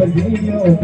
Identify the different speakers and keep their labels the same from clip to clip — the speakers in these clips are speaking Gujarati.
Speaker 1: જીવન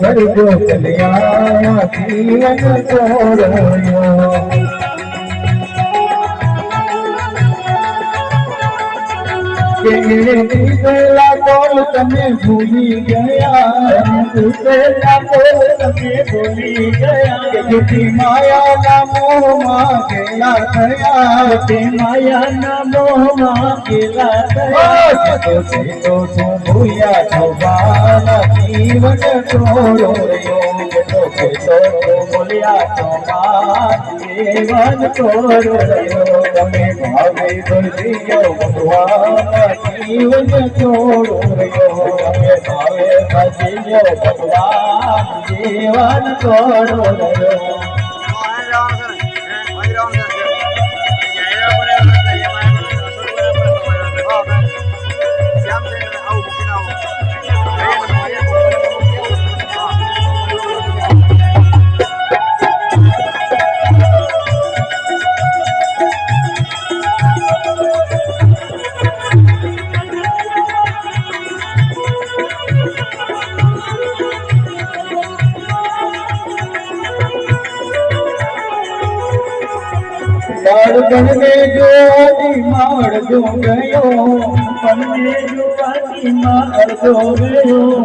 Speaker 1: કરજો કલ્યાણ જીવન તોડ્યો ગયેલા બોલ તમે ભૂલી ગયા ગયેલા બોલ તમે ભૂલી ગયા માયા માયાના મોહમાં ગયેલા થયા તે માયાના મોહમાં ગયેલા થયા તો તે તો તું ભૂલ્યા બાલા જીવન તોડ્યો તો તે તો તું ભૂલ્યા છો જીવન તોડ્યો તમે ભાવે ભજ્યો ભગવાન જીવન છોડો રહ્યો તમે ભાવે ભજ્યો ભગવાન જીવન છોડો રહ્યો ગયો
Speaker 2: તમને જોવાની માં અડધો ગયો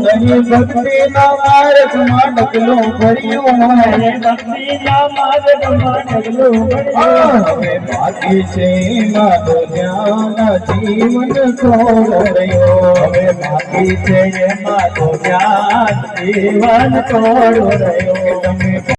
Speaker 1: નહીં ભક્તિના માર્ગમાં ડગલો ભર્યો
Speaker 2: અને ભક્તિના માર્ગમાં ડગલો ભર્યો.
Speaker 1: હવે બાકી છે મારો ધ્યાન જીવન થોડો
Speaker 2: હવે બાકી છે તો જ્ઞાન જીવન થોડો રહ્યો